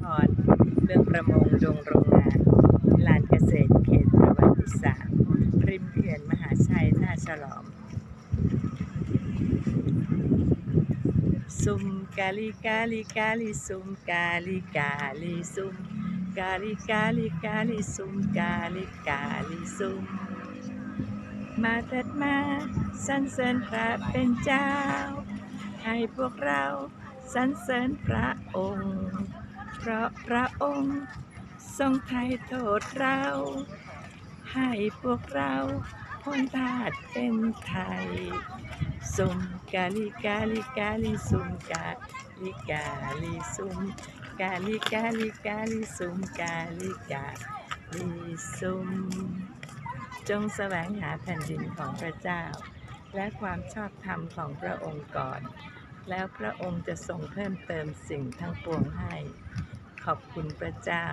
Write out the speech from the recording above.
พรเรื่องประมงดงโรงงานลานเกษตรเขตประวัติศาสตร์ริมเขื่อนมหาชัยท่าฉลอมซุมกาลิกาลิกาลิซุมกาลิกาลิซุมกาลิกาลิกาลิซุมกาลิกาลิซุมมาเถิดมาสรรเสริญพระเป็นเจ้า ให้พวกเราสรรเสริญพระองค์ เพราะพระองค์ทรงไถ่โทษเรา ให้พวกเราพ้นทาสเป็นไทยสุมกาลิกาลิกาลิสุมกาลิกาลิสุมกาลิกาลิกาลิสุมกาลิกาลิสุมจงแสวงหาแผ่นดินของพระเจ้า และความชอบธรรมของพระองค์ก่อน แล้วพระองค์จะทรงเพิ่มเติมสิ่งทั้งปวงให้ ขอบคุณพระเจ้า